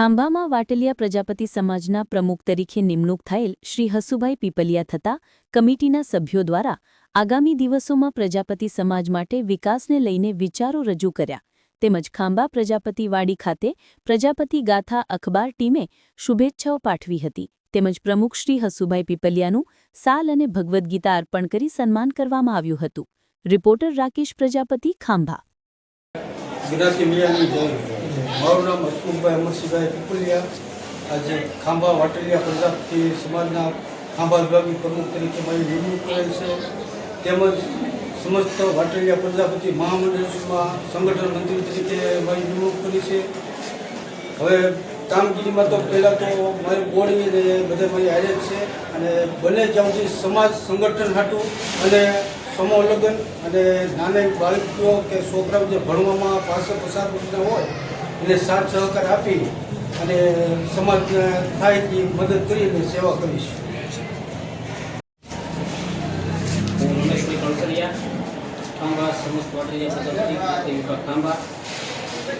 ખાંભામાં વાટલિયા પ્રજાપતિ સમાજના પ્રમુખ તરીકે નિમણૂક થયેલ શ્રી હસુભાઈ પીપલિયા થતા કમિટીના સભ્યો દ્વારા આગામી દિવસોમાં પ્રજાપતિ સમાજ માટે વિકાસને લઈને વિચારો રજૂ કર્યા. તેમજ ખાંભા પ્રજાપતિ વાડી ખાતે પ્રજાપતિ ગાથા અખબાર ટીમે શુભેચ્છાઓ પાઠવી હતી. તેમજ પ્રમુખ શ્રી હસુભાઈ પીપલિયાનું સાલ અને ભગવદ્ ગીતા અર્પણ કરી સન્માન કરવામાં આવ્યું હતું. રિપોર્ટર રાકેશ પ્રજાપતિ ખાંભા. મારું નામ હસમુખભાઈ અમરસિંહભાઈ પીપલિયા આજે ખાંભા વાટલિયા પ્રજાપતિ સમાજના ખાંભા વિભાગી પ્રમુખ તરીકે મારી નિમણૂક કરેલ છે. તેમજ સમસ્ત વાટલિયા પ્રજાપતિ મહામંડળમાં સંગઠન મંત્રી તરીકે મારી નિમણૂક કરી છે. હવે કામગીરીમાં તો પહેલાં તો મારી બોડી અને બધા મારી હારે છે અને બને જ્યાં સમાજ સંગઠન હાટું અને સમૂહ લગ્ન અને નાની બાળકીઓ કે છોકરાઓ જે ભણવામાં પાસે પસાર હોય એને સાથ સહકાર આપી અને સમાજને થાય એટલી મદદ કરી સેવા કરીશ ખાંભા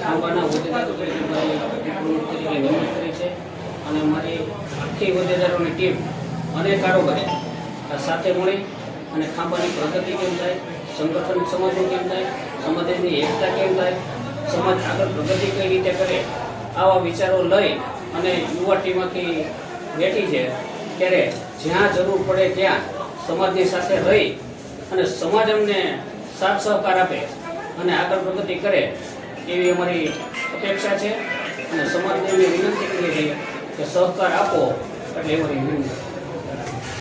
ખાંભાના હોદ્દેદાર તરીકે નિમણૂક કરી છે અને મારી આખી હોદ્દેદારોની ટીમ અને કારોબારી સાથે મળી અને ખાંભાની પ્રગતિ કેમ થાય, સંગઠન સમાજનું કેમ થાય, સમાજની એકતા કેમ થાય સમાજ આગળ પ્રગતિ કઈ રીતે કરે આવા વિચારો લઈ અને યુવા ટીમ બેઠી છે, ત્યારે જ્યાં જરૂર પડે ત્યાં સમાજની સાથે રહી અને સમાજ અમને સાથ સહકાર આપે અને આગળ પ્રગતિ કરે એવી અમારી અપેક્ષા છે અને સમાજને અમે વિનંતી કરીએ છીએ કે સહકાર આપો એટલે અમારી વિનંતી.